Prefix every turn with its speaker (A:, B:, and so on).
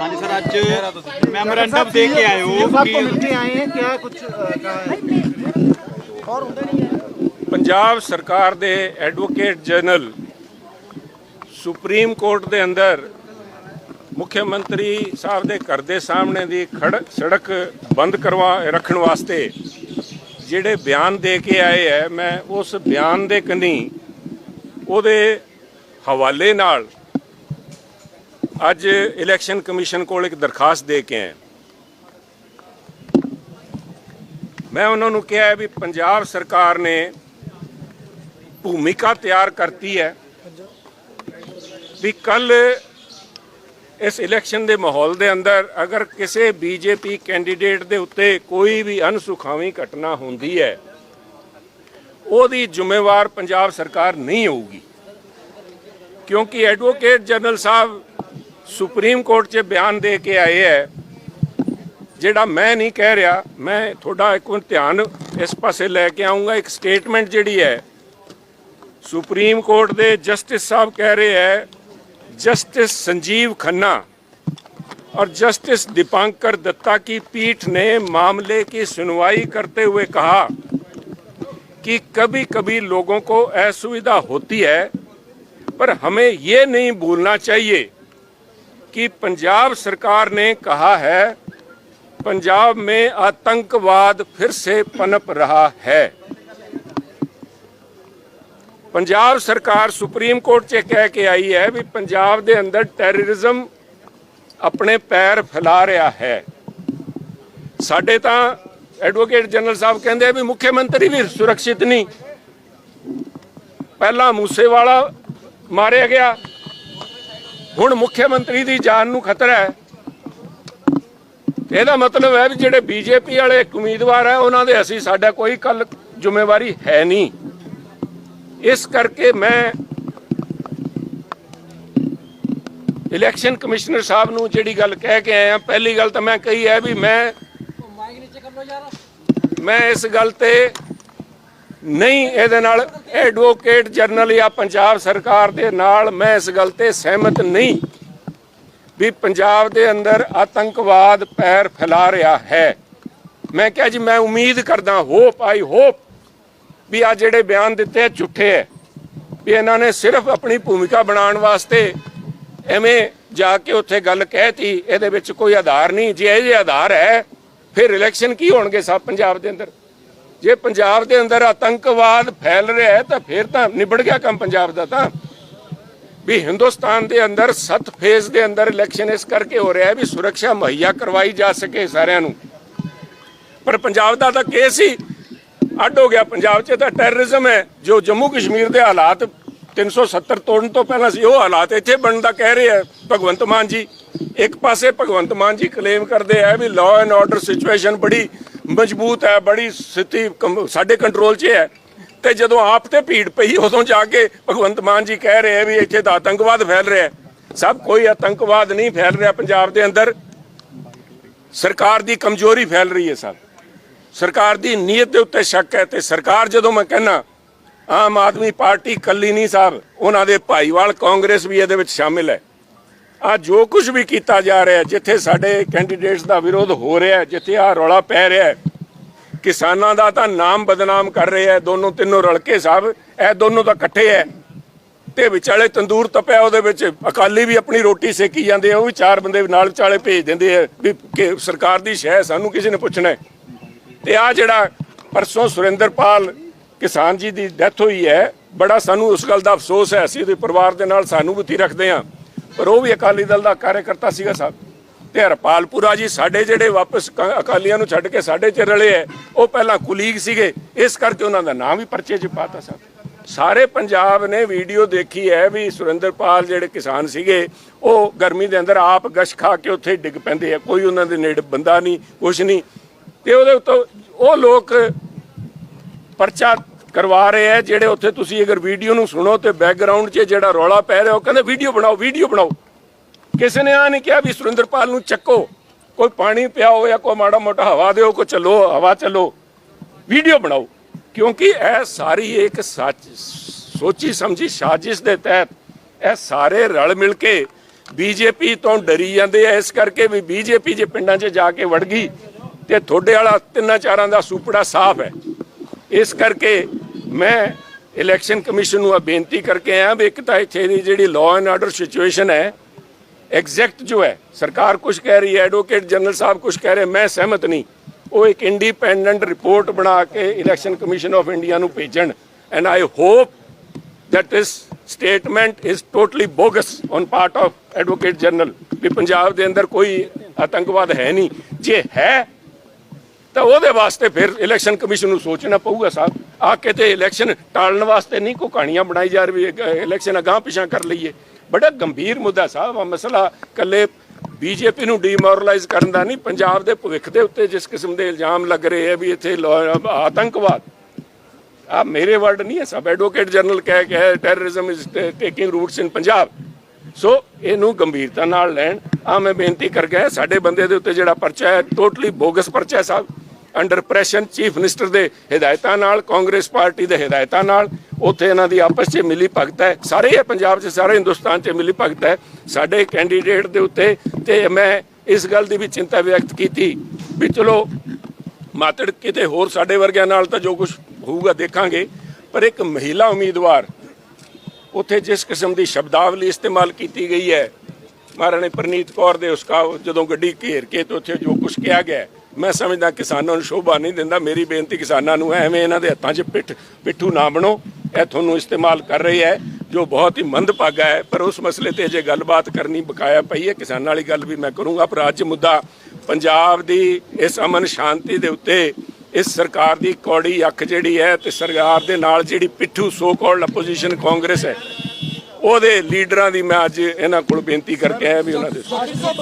A: ਹਾਂਜੀ ਸਰ ਅੱਜ ਮੈਮੋਰੈਂਡਮ ਦੇ
B: ਕੇ
A: ਆਏ
B: ਹੋ। ਸਭ ਤੋਂ ਮਿਲ ਆਏ ਹੈ ਕਿਆ ਕੁਝ ਔਰ ਹੁੰਦਾ ਨਹੀਂ ਹੈ।
C: ਪੰਜਾਬ ਸਰਕਾਰ ਦੇ ਐਡਵੋਕੇਟ ਜਨਰਲ ਸੁਪਰੀਮ ਕੋਰਟ ਦੇ ਅੰਦਰ ਮੁੱਖ ਮੰਤਰੀ ਸਾਹਿਬ ਦੇ ਘਰ ਦੇ ਸਾਹਮਣੇ ਦੀ ਖੜ ਸੜਕ ਬੰਦ ਕਰਵਾ ਰੱਖਣ ਵਾਸਤੇ ਜਿਹੜੇ ਬਿਆਨ ਦੇ ਕੇ ਆਏ ਹੈ ਮੈਂ ਉਸ ਬਿਆਨ ਦੇ ਕਨੀ ਉਹਦੇ ਹਵਾਲੇ ਨਾਲ ਅੱਜ ਇਲੈਕਸ਼ਨ ਕਮਿਸ਼ਨ ਕੋਲ ਇੱਕ ਦਰਖਾਸਤ ਦੇ ਕੇ ਆਇਆ ਮੈਂ ਉਹਨਾਂ ਨੂੰ ਕਿਹਾ ਵੀ ਪੰਜਾਬ ਸਰਕਾਰ ਨੇ ਭੂਮਿਕਾ ਤਿਆਰ ਕਰਤੀ ਹੈ ਵੀ ਕੱਲ ਇਸ ਇਲੈਕਸ਼ਨ ਦੇ ਮਾਹੌਲ ਦੇ ਅੰਦਰ ਅਗਰ ਕਿਸੇ ਬੀਜੇਪੀ ਕੈਂਡੀਡੇਟ ਦੇ ਉੱਤੇ ਕੋਈ ਵੀ ਅਨਸੁਖਾਵੀ ਘਟਨਾ ਹੁੰਦੀ ਹੈ, ਉਹਦੀ ਜ਼ਿੰਮੇਵਾਰ ਪੰਜਾਬ ਸਰਕਾਰ ਨਹੀਂ ਹੋਊਗੀ। ਕਿਉਂਕਿ ਐਡਵੋਕੇਟ ਜਨਰਲ ਸਾਹਿਬ ਸੁਪਰੀਮ ਕੋਰਟ 'ਚ ਬਿਆਨ ਦੇ ਕੇ ਆਏ ਹੈ ਜਿਹੜਾ ਮੈਂ ਨਹੀਂ ਕਹਿ ਰਿਹਾ ਮੈਂ ਤੁਹਾਡਾ ਇੱਕ ਮਿੰਟ ਧਿਆਨ ਇਸ ਪਾਸੇ ਲੈ ਕੇ ਆਉਂਗਾ ਇੱਕ ਸਟੇਟਮੈਂਟ ਜਿਹੜੀ ਹੈ ਸੁਪਰੀਮ ਕੋਰਟ ਦੇ ਜਸਟਿਸ ਸਾਹਿਬ ਕਹਿ ਰਹੇ ਹੈ जस्टिस संजीव खन्ना और जस्टिस दीपांकर दत्ता की पीठ ने मामले की सुनवाई करते हुए कहा कि कभी कभी लोगों को असुविधा होती है पर हमें ये नहीं भूलना चाहिए कि पंजाब सरकार ने कहा है पंजाब में आतंकवाद फिर से पनप रहा है ਪੰਜਾਬ ਸਰਕਾਰ ਸੁਪਰੀਮ ਕੋਰਟ 'ਚ ਕਹਿ ਕੇ ਆਈ ਹੈ ਵੀ ਪੰਜਾਬ ਦੇ ਅੰਦਰ ਟੈਰਰਿਜ਼ਮ ਆਪਣੇ ਪੈਰ ਫੈਲਾ ਰਿਹਾ ਹੈ ਸਾਡੇ ਤਾਂ ਐਡਵੋਕੇਟ ਜਨਰਲ ਸਾਹਿਬ ਕਹਿੰਦੇ ਆ ਵੀ ਮੁੱਖ ਮੰਤਰੀ ਵੀ ਸੁਰੱਖਿਅਤ ਨਹੀਂ ਪਹਿਲਾਂ ਮੂਸੇਵਾਲਾ ਮਾਰਿਆ ਗਿਆ ਹੁਣ ਮੁੱਖ ਮੰਤਰੀ ਦੀ ਜਾਨ ਨੂੰ ਖਤਰਾ ਹੈ। ਇਹਦਾ ਮਤਲਬ ਹੈ ਵੀ ਜਿਹੜੇ ਬੀਜੇਪੀ ਵਾਲੇ ਉਮੀਦਵਾਰ ਹੈ ਉਹਨਾਂ ਦੇ ਅਸੀਂ ਸਾਡਾ ਕੋਈ ਕੱਲ ਜ਼ਿੰਮੇਵਾਰੀ ਹੈ ਨਹੀਂ। ਇਸ ਕਰਕੇ ਮੈਂ ਇਲੈਕਸ਼ਨ ਕਮਿਸ਼ਨਰ ਸਾਹਿਬ ਨੂੰ ਜਿਹੜੀ ਗੱਲ ਕਹਿ ਕੇ ਆਇਆ ਪਹਿਲੀ ਗੱਲ ਤਾਂ ਮੈਂ ਕਹੀ ਹੈ ਵੀ ਮੈਂ ਮੈਂ ਇਸ ਗੱਲ ਤੇ ਨਹੀਂ ਇਹਦੇ ਨਾਲ ਐਡਵੋਕੇਟ ਜਨਰਲ ਜਾਂ ਪੰਜਾਬ ਸਰਕਾਰ ਦੇ ਨਾਲ ਮੈਂ ਇਸ ਗੱਲ ਤੇ ਸਹਿਮਤ ਨਹੀਂ ਵੀ ਪੰਜਾਬ ਦੇ ਅੰਦਰ ਆਤੰਕਵਾਦ ਪੈਰ ਫੈਲਾ ਰਿਹਾ ਹੈ। ਮੈਂ ਕਿਹਾ ਜੀ, ਮੈਂ ਉਮੀਦ ਕਰਦਾ, ਹੋਪ ਆਈ ਹੋਪ ਵੀ ਆ ਜਿਹੜੇ ਬਿਆਨ ਦਿੱਤੇ ਆ, ਝੂਠੇ ਹੈ ਵੀ ਇਹਨਾਂ ਨੇ ਸਿਰਫ ਆਪਣੀ ਭੂਮਿਕਾ ਬਣਾਉਣ ਵਾਸਤੇ ਐਵੇਂ ਜਾ ਕੇ ਉੱਥੇ ਗੱਲ ਕਹਿਤੀ, ਇਹਦੇ ਵਿੱਚ ਕੋਈ ਆਧਾਰ ਨਹੀਂ। ਜੇ ਇਹ ਜੇ ਆਧਾਰ ਹੈ, ਫਿਰ ਇਲੈਕਸ਼ਨ ਕੀ ਹੋਣਗੇ ਸਭ ਪੰਜਾਬ ਦੇ ਅੰਦਰ? ਜੇ ਪੰਜਾਬ ਦੇ ਅੰਦਰ ਆਤੰਕਵਾਦ ਫੈਲ ਰਿਹਾ ਹੈ ਤਾਂ ਫਿਰ ਤਾਂ ਨਿਬੜ ਗਿਆ ਕੰਮ ਪੰਜਾਬ ਦਾ ਤਾਂ। ਵੀ ਹਿੰਦੁਸਤਾਨ ਦੇ ਅੰਦਰ ਸੱਤ ਫੇਜ਼ ਦੇ ਅੰਦਰ ਇਲੈਕਸ਼ਨ ਇਸ ਕਰਕੇ ਹੋ ਰਿਹਾ ਹੈ ਵੀ ਸੁਰੱਖਿਆ ਮੁਹੱਈਆ ਕਰਵਾਈ ਜਾ ਸਕੇ ਸਾਰਿਆਂ ਨੂੰ। ਪਰ ਪੰਜਾਬ ਦਾ ਤਾਂ ਕੇਸ ਹੀ ਅੱਡ ਹੋ ਗਿਆ। ਪੰਜਾਬ 'ਚ ਤਾਂ ਟੈਰਰਿਜ਼ਮ ਹੈ, ਜੋ ਜੰਮੂ ਕਸ਼ਮੀਰ ਦੇ ਹਾਲਾਤ 370 ਤੋੜਨ ਤੋਂ ਪਹਿਲਾਂ ਸੀ, ਉਹ ਹਾਲਾਤ ਇੱਥੇ ਬਣਨ ਦਾ ਕਹਿ ਰਹੇ ਆ ਭਗਵੰਤ ਮਾਨ ਜੀ। ਇੱਕ ਪਾਸੇ ਭਗਵੰਤ ਮਾਨ ਜੀ ਕਲੇਮ ਕਰਦੇ ਆ ਵੀ ਲਾਅ ਐਂਡ ਆਰਡਰ ਸਿਚੁਏਸ਼ਨ ਬੜੀ ਮਜ਼ਬੂਤ ਹੈ, ਬੜੀ ਸਥਿਤੀ ਸਾਡੇ ਕੰਟਰੋਲ 'ਚ ਹੈ। ਤੇ ਜਦੋਂ ਆਪ ਤੇ ਭੀੜ ਪਈ, ਉਦੋਂ ਜਾ ਕੇ ਭਗਵੰਤ ਮਾਨ ਜੀ ਕਹਿ ਰਹੇ ਆ ਵੀ ਇੱਥੇ ਤਾਂ ਆਤੰਕਵਾਦ ਫੈਲ ਰਿਹਾ ਸਭ ਕੋਈ ਆਤੰਕਵਾਦ ਨਹੀਂ ਫੈਲ ਰਿਹਾ ਪੰਜਾਬ ਦੇ ਅੰਦਰ। ਸਰਕਾਰ ਦੀ ਕਮਜ਼ੋਰੀ ਫੈਲ ਰਹੀ ਹੈ ਸਭ। ਸਰਕਾਰ ਦੀ ਨੀਅਤ ਦੇ ਉੱਤੇ ਸ਼ੱਕ ਹੈ ਤੇ ਸਰਕਾਰ, ਜਦੋਂ ਮੈਂ ਕਹਿੰਨਾ ਆਮ ਆਦਮੀ ਪਾਰਟੀ ਕੱਲੀ ਨਹੀਂ ਸਾਹਿਬ ਉਹਨਾਂ ਦੇ ਭਾਈਵਾਲ ਕਾਂਗਰਸ ਵੀ ਇਹਦੇ ਵਿੱਚ ਸ਼ਾਮਿਲ ਹੈ। ਆ ਜੋ ਕੁਝ ਵੀ ਕੀਤਾ ਜਾ ਰਿਹਾ, ਜਿੱਥੇ ਸਾਡੇ ਕੈਂਡੀਡੇਟਸ ਦਾ ਵਿਰੋਧ ਹੋ ਰਿਹਾ ਹੈ, ਜਿੱਥੇ ਆ ਰੌਲਾ ਪੈ ਰਿਹਾ ਕਿਸਾਨਾਂ ਦਾ ਤਾਂ ਨਾਮ ਬਦਨਾਮ ਕਰ ਰਹੇ ਹੈ, ਦੋਨੋਂ ਤਿੰਨੋਂ ਰਲ ਕੇ ਸਾਹਿਬ ਇਹ ਦੋਨੋਂ ਤਾਂ ਇਕੱਠੇ ਹੈ। ਤੇ ਵਿਚਾਲੇ ਤੰਦੂਰ ਤਪਿਆ ਉਹਦੇ ਵਿੱਚ, ਅਕਾਲੀ ਵੀ ਆਪਣੀ ਰੋਟੀ ਸੇਕੀ ਜਾਂਦੇ ਆ, ਉਹ ਵੀ ਚਾਰ ਬੰਦੇ ਨਾਲ ਵਿਚਾਲੇ ਭੇਜ ਦਿੰਦੇ ਆ ਵੀ ਸਰਕਾਰ ਦੀ ਸ਼ਹਿ ਸਾਨੂੰ ਕਿਸੇ ਨੇ ਪੁੱਛਣਾ ਤੇ ਆ ਜਿਹੜਾ ਪਰਸੋਂ ਸੁਰਿੰਦਰਪਾਲ ਕਿਸਾਨ ਜੀ ਦੀ ਡੈਥ ਹੋਈ ਹੈ, ਬੜਾ ਸਾਨੂੰ ਉਸ ਗੱਲ ਦਾ ਅਫਸੋਸ ਹੈ, ਅਸੀਂ ਉਹਦੇ ਪਰਿਵਾਰ ਦੇ ਨਾਲ ਸਾਨੂੰ ਵੀ ਰੱਖਦੇ ਹਾਂ। ਪਰ ਉਹ ਵੀ ਅਕਾਲੀ ਦਲ ਦਾ ਕਾਰਜਕਰਤਾ ਸੀਗਾ ਸਾਹਿਬ ਤੇ ਹਰਪਾਲਪੁਰਾ ਜੀ ਸਾਡੇ ਜਿਹੜੇ ਵਾਪਸ ਅਕਾਲੀਆਂ ਨੂੰ ਛੱਡ ਕੇ ਸਾਡੇ ਚ ਰਲੇ ਹੈ, ਉਹ ਪਹਿਲਾਂ ਕੁਲੀਗ ਸੀਗੇ, ਇਸ ਕਰਕੇ ਉਹਨਾਂ ਦਾ ਨਾਮ ਵੀ ਪਰਚੇ 'ਚ ਪਾਤਾ ਸਾਹਿਬ ਸਾਰੇ ਪੰਜਾਬ ਨੇ ਵੀਡੀਓ ਦੇਖੀ ਹੈ ਵੀ ਸੁਰਿੰਦਰਪਾਲ ਜਿਹੜੇ ਕਿਸਾਨ ਸੀਗੇ, ਉਹ ਗਰਮੀ ਦੇ ਅੰਦਰ ਆਪ ਗਸ਼ ਖਾ ਕੇ ਉੱਥੇ ਡਿੱਗ ਪੈਂਦੇ ਆ, ਕੋਈ ਉਹਨਾਂ ਦੇ ਨੇੜੇ ਬੰਦਾ ਨਹੀਂ, ਕੁਛ ਨਹੀਂ। ਤੇ ਉਹਦੇ ਉੱਤੋਂ ਉਹ ਲੋਕ ਪਰਚਾ ਕਰਵਾ ਰਹੇ ਹੈ ਜਿਹੜੇ ਉੱਥੇ ਤੁਸੀਂ ਅਗਰ ਵੀਡੀਓ ਨੂੰ ਸੁਣੋ ਤੇ ਬੈਕਗ੍ਰਾਉਂਡ 'ਚ ਜਿਹੜਾ ਰੌਲਾ ਪੈ ਰਿਹਾ, ਉਹ ਕਹਿੰਦੇ ਵੀਡੀਓ ਬਣਾਓ ਵੀਡੀਓ ਬਣਾਓ। ਕਿਸੇ ਨੇ ਆ ਨਹੀਂ ਕਿਹਾ ਵੀ ਸੁਰਿੰਦਰਪਾਲ ਨੂੰ ਚੱਕੋ। ਕੋਈ ਪਾਣੀ ਪਿਆਓ ਜਾਂ ਕੋਈ ਮਾੜਾ ਮੋਟਾ ਹਵਾ ਦਿਓ ਕੋ ਚੱਲੋ, ਹਵਾ ਚੱਲੋ। ਵੀਡੀਓ ਬਣਾਓ। ਕਿਉਂਕਿ ਇਹ ਸਾਰੀ ਇੱਕ ਸੱਚ, ਸੋਚੀ ਸਮਝੀ ਸਾਜ਼ਿਸ਼ ਦੇ ਤਹਿਤ ਇਹ ਸਾਰੇ ਰਲ ਮਿਲ ਕੇ ਬੀਜੇਪੀ ਤੋਂ ਡਰੀ ਜਾਂਦੇ ਆ। ਇਸ ਕਰਕੇ ਵੀ ਬੀਜੇਪੀ ਜੇ ਪਿੰਡਾਂ 'ਚ ਜਾ ਕੇ ਵੜ ਗਈ ਤੇ ਤੁਹਾਡੇ ਵਾਲਾ ਤਿੰਨਾਂ ਚਾਰਾਂ ਦਾ ਸੂਪੜਾ ਸਾਫ਼ ਹੈ। ਇਸ ਕਰਕੇ ਮੈਂ ਇਲੈਕਸ਼ਨ ਕਮਿਸ਼ਨ ਨੂੰ ਇਹ ਬੇਨਤੀ ਕਰਕੇ ਆਇਆ ਵੀ ਇੱਕ ਤਾਂ ਇੱਥੇ ਦੀ ਜਿਹੜੀ ਲਾਅ ਐਂਡ ਆਰਡਰ ਸਿਚੁਏਸ਼ਨ ਹੈ ਐਗਜ਼ੈਕਟ ਜੋ ਹੈ, ਸਰਕਾਰ ਕੁਝ ਕਹਿ ਰਹੀ ਹੈ ਐਡਵੋਕੇਟ ਜਨਰਲ ਸਾਹਿਬ ਕੁਝ ਕਹਿ ਰਹੇ, ਮੈਂ ਸਹਿਮਤ ਨਹੀਂ। ਉਹ ਇੱਕ ਇੰਡੀਪੈਂਡੈਂਟ ਰਿਪੋਰਟ ਬਣਾ ਕੇ ਇਲੈਕਸ਼ਨ ਕਮਿਸ਼ਨ ਆਫ ਇੰਡੀਆ ਨੂੰ ਭੇਜਣ। And I hope that this statement is totally bogus on part of advocate general ਵੀ ਪੰਜਾਬ ਦੇ ਅੰਦਰ ਕੋਈ ਆਤੰਕਵਾਦ ਹੈ ਨਹੀਂ। ਜੇ ਹੈ, ਤਾਂ ਉਹਦੇ ਵਾਸਤੇ ਫਿਰ ਇਲੈਕਸ਼ਨ ਕਮਿਸ਼ਨ ਨੂੰ ਸੋਚਣਾ ਪਊਗਾ ਸਾਹਿਬ। ਆ ਕੇ ਤੇ ਇਲੈਕਸ਼ਨ ਟਾਲਣ ਵਾਸਤੇ ਨਹੀਂ ਕੋਈ ਕਹਾਣੀਆਂ ਬਣਾਈ ਜਾ ਰਹੀ ਇਲੈਕਸ਼ਨ ਅਗਾਂਹ ਪਿਛਾਂ ਕਰ ਲਈਏ। ਬੜਾ ਗੰਭੀਰ ਮੁੱਦਾ ਸਾਹਿਬ ਆ, ਮਸਲਾ ਕੱਲੇ ਬੀਜੇਪੀ ਨੂੰ ਡੀਮੋਰਲਾਈਜ਼ ਕਰਨ ਦਾ ਨਹੀਂ, ਪੰਜਾਬ ਦੇ ਭਵਿੱਖ ਦੇ ਉੱਤੇ ਜਿਸ ਕਿਸਮ ਦੇ ਇਲਜ਼ਾਮ ਲੱਗ ਰਹੇ ਆ ਵੀ ਇੱਥੇ ਆਤੰਕਵਾਦ। ਆ ਮੇਰੇ ਵਰਡ ਨਹੀਂ ਹੈ ਸਭ ਐਡਵੋਕੇਟ ਜਨਰਲ ਕਹਿ ਕੇ terrorism is taking roots in Punjab so ਇਹਨੂੰ ਗੰਭੀਰਤਾ ਨਾਲ ਲੈਣ, ਆ ਮੈਂ ਬੇਨਤੀ ਕਰ ਗਿਆ ਸਾਡੇ ਬੰਦੇ ਦੇ ਉੱਤੇ ਜਿਹੜਾ ਪਰਚਾ ਹੈ ਟੋਟਲੀ ਬੋਗਸ ਪਰਚਾ ਹੈ ਸਾਹਿਬ। ਅੰਡਰ ਪ੍ਰੈਸ਼ਨ ਚੀਫ ਮਿਨਿਸਟਰ ਦੇ ਹਦਾਇਤਾਂ ਨਾਲ, ਕਾਂਗਰਸ ਪਾਰਟੀ ਦੇ ਹਦਾਇਤਾਂ ਨਾਲ, ਉੱਥੇ ਇਹਨਾਂ ਦੀ ਆਪਸ 'ਚ ਮਿਲੀ ਭਗਤ ਹੈ। ਸਾਰੇ ਇਹ ਪੰਜਾਬ 'ਚ, ਸਾਰੇ ਹਿੰਦੁਸਤਾਨ 'ਚ ਮਿਲੀ ਭਗਤ ਹੈ। ਸਾਡੇ ਕੈਂਡੀਡੇਟ ਦੇ ਉੱਤੇ ਤੇ ਮੈਂ ਇਸ ਗੱਲ ਦੀ ਵੀ ਚਿੰਤਾ ਵਿਅਕਤ ਕੀਤੀ ਵੀ ਚਲੋ ਮਾਤੜ ਕਿਤੇ ਹੋਰ ਸਾਡੇ ਵਰਗਿਆਂ ਨਾਲ ਤਾਂ ਜੋ ਕੁਝ ਹੋਊਗਾ ਦੇਖਾਂਗੇ, ਪਰ ਇੱਕ ਮਹਿਲਾ ਉਮੀਦਵਾਰ ਉੱਥੇ ਜਿਸ ਕਿਸਮ ਦੀ ਸ਼ਬਦਾਵਲੀ ਇਸਤੇਮਾਲ ਕੀਤੀ ਗਈ ਹੈ, ਮਹਾਰਾਣੀ ਪ੍ਰਨੀਤ ਕੌਰ ਦੇ ਉਸਕਾ ਜਦੋਂ ਗੱਡੀ ਘੇਰ ਕੇ ਤੇ ਉੱਥੇ ਜੋ ਕੁਝ ਕਿਹਾ ਗਿਆ ਮੈਂ ਸਮਝਦਾ ਕਿਸਾਨਾਂ ਨੂੰ ਸ਼ੋਭਾ ਨਹੀਂ ਦਿੰਦਾ। ਮੇਰੀ ਬੇਨਤੀ ਕਿਸਾਨਾਂ ਨੂੰ ਹੈ, ਐਵੇਂ ਇਹਨਾਂ ਦੇ ਹੱਥਾਂ 'ਚ ਪਿੱਠ, ਪਿੱਠੂ ਨਾ ਬਣੋ। ਇਹ ਤੁਹਾਨੂੰ ਇਸਤੇਮਾਲ ਕਰ ਰਹੀ ਹੈ, ਜੋ ਬਹੁਤ ਹੀ ਮੰਦਭਾਗਾ ਹੈ। ਪਰ ਉਸ ਮਸਲੇ ਤੇ ਜੇ ਗੱਲਬਾਤ ਕਰਨੀ ਬਕਾਇਆ ਪਈ ਹੈ। ਕਿਸਾਨਾਂ ਵਾਲੀ ਗੱਲ ਵੀ ਮੈਂ ਕਰੂੰਗਾ। ਪਰ ਅੱਜ ਮੁੱਦਾ ਪੰਜਾਬ ਦੀ ਇਸ ਅਮਨ ਸ਼ਾਂਤੀ ਦੇ ਉੱਤੇ ਇਸ ਸਰਕਾਰ ਦੀ ਕੌੜੀ ਅੱਖ ਜਿਹੜੀ ਹੈ ਤੇ ਸਰਕਾਰ ਦੇ ਨਾਲ ਜਿਹੜੀ ਪਿੱਠੂ ਸੋ ਕਾਲਡ ਆਪੋਜੀਸ਼ਨ ਕਾਂਗਰਸ ਹੈ, ਉਹਦੇ ਲੀਡਰਾਂ ਦੀ ਮੈਂ ਅੱਜ ਇਹਨਾਂ ਕੋਲ ਬੇਨਤੀ ਕਰਕੇ ਆਇਆ ਵੀ ਉਹਨਾਂ ਦੇ